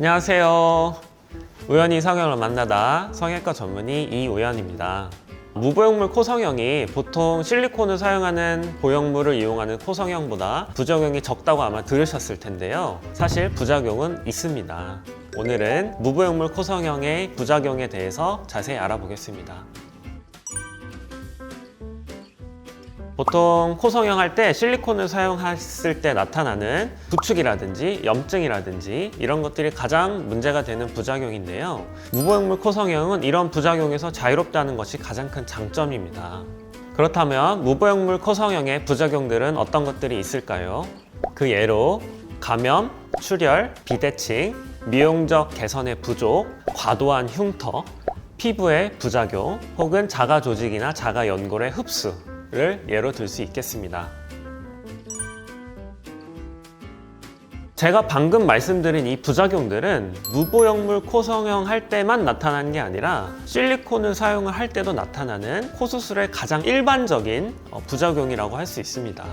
안녕하세요. 우연히 성형을 만나다 성형외과 전문의 이우연입니다. 무보형물 코성형이 보통 실리콘을 사용하는 보형물을 이용하는 코성형보다 부작용이 적다고 아마 들으셨을 텐데요. 사실 부작용은 있습니다. 오늘은 무보형물 코성형의 부작용에 대해서 자세히 알아보겠습니다. 보통 코성형 할 때 실리콘을 사용했을 때 나타나는 부축이라든지 염증이라든지 이런 것들이 가장 문제가 되는 부작용인데요. 무보형물 코성형은 이런 부작용에서 자유롭다는 것이 가장 큰 장점입니다. 그렇다면 무보형물 코성형의 부작용들은 어떤 것들이 있을까요? 그 예로 감염, 출혈, 비대칭, 미용적 개선의 부족, 과도한 흉터, 피부의 부작용 혹은 자가 조직이나 자가 연골의 흡수 를 예로 들 수 있겠습니다. 제가 방금 말씀드린 이 부작용들은 무보형물 코성형 할 때만 나타나는 게 아니라 실리콘을 사용을 할 때도 나타나는 코 수술의 가장 일반적인 어, 부작용이라고 할 수 있습니다.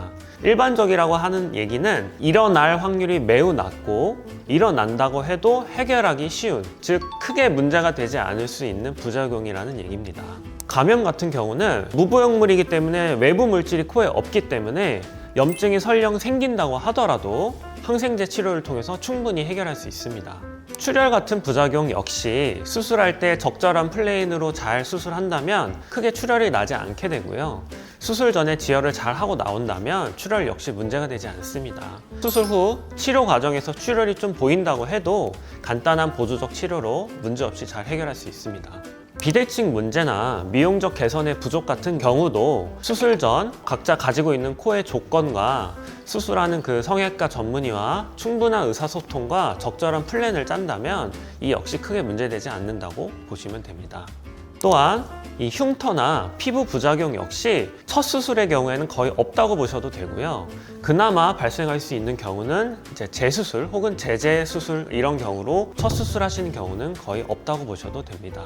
일반적이라고 하는 얘기는 일어날 확률이 매우 낮고 일어난다고 해도 해결하기 쉬운, 즉 크게 문제가 되지 않을 수 있는 부작용이라는 얘기입니다. 감염 같은 경우는 무보형물이기 때문에 외부 물질이 코에 없기 때문에 염증이 설령 생긴다고 하더라도 항생제 치료를 통해서 충분히 해결할 수 있습니다. 출혈 같은 부작용 역시 수술할 때 적절한 플레인으로 잘 수술한다면 크게 출혈이 나지 않게 되고요. 수술 전에 지혈을 잘 하고 나온다면 출혈 역시 문제가 되지 않습니다. 수술 후 치료 과정에서 출혈이 좀 보인다고 해도 간단한 보조적 치료로 문제없이 잘 해결할 수 있습니다. 비대칭 문제나 미용적 개선의 부족 같은 경우도 수술 전 각자 가지고 있는 코의 조건과 수술하는 그 성형외과 전문의와 충분한 의사소통과 적절한 플랜을 짠다면 이 역시 크게 문제되지 않는다고 보시면 됩니다. 또한 이 흉터나 피부 부작용 역시 첫 수술의 경우에는 거의 없다고 보셔도 되고요. 그나마 발생할 수 있는 경우는 이제 재수술 혹은 제재 수술 이런 경우로 첫 수술하시는 경우는 거의 없다고 보셔도 됩니다.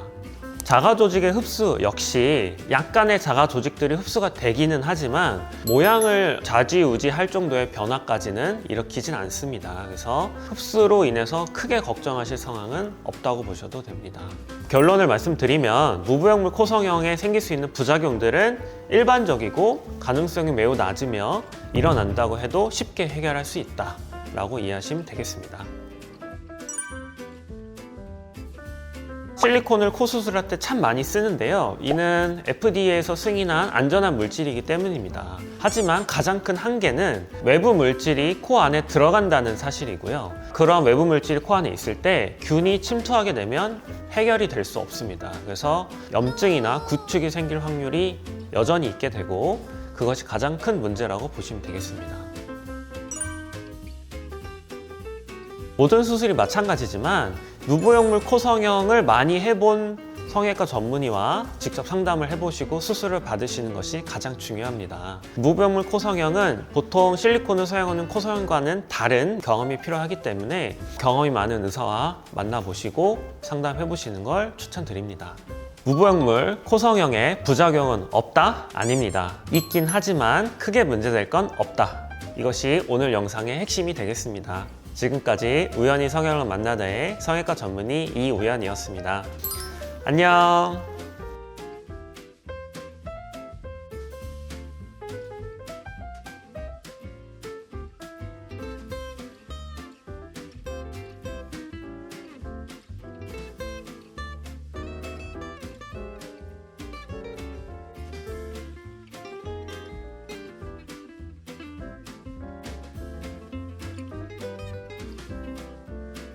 자가 조직의 흡수 역시 약간의 자가 조직들이 흡수가 되기는 하지만 모양을 좌지우지할 정도의 변화까지는 일으키진 않습니다. 그래서 흡수로 인해서 크게 걱정하실 상황은 없다고 보셔도 됩니다. 결론을 말씀드리면 무부형물 코성형에 생길 수 있는 부작용들은 일반적이고 가능성이 매우 낮으며 일어난다고 해도 쉽게 해결할 수 있다 라고 이해하시면 되겠습니다. 실리콘을 코 수술할 때 참 많이 쓰는데요. 이는 FDA에서 승인한 안전한 물질이기 때문입니다. 하지만 가장 큰 한계는 외부 물질이 코 안에 들어간다는 사실이고요. 그러한 외부 물질이 코 안에 있을 때 균이 침투하게 되면 해결이 될 수 없습니다. 그래서 염증이나 구축이 생길 확률이 여전히 있게 되고 그것이 가장 큰 문제라고 보시면 되겠습니다. 모든 수술이 마찬가지지만 무보형물 코 성형을 많이 해본 성형외과 전문의와 직접 상담을 해보시고 수술을 받으시는 것이 가장 중요합니다. 무보형물 코성형은 보통 실리콘을 사용하는 코성형과는 다른 경험이 필요하기 때문에 경험이 많은 의사와 만나보시고 상담해보시는 걸 추천드립니다. 무보형물 코성형의 부작용은 없다? 아닙니다. 있긴 하지만 크게 문제될 건 없다. 이것이 오늘 영상의 핵심이 되겠습니다. 지금까지 우연히 성형을 만나다의 성형외과 전문의 이우연이었습니다. 안녕.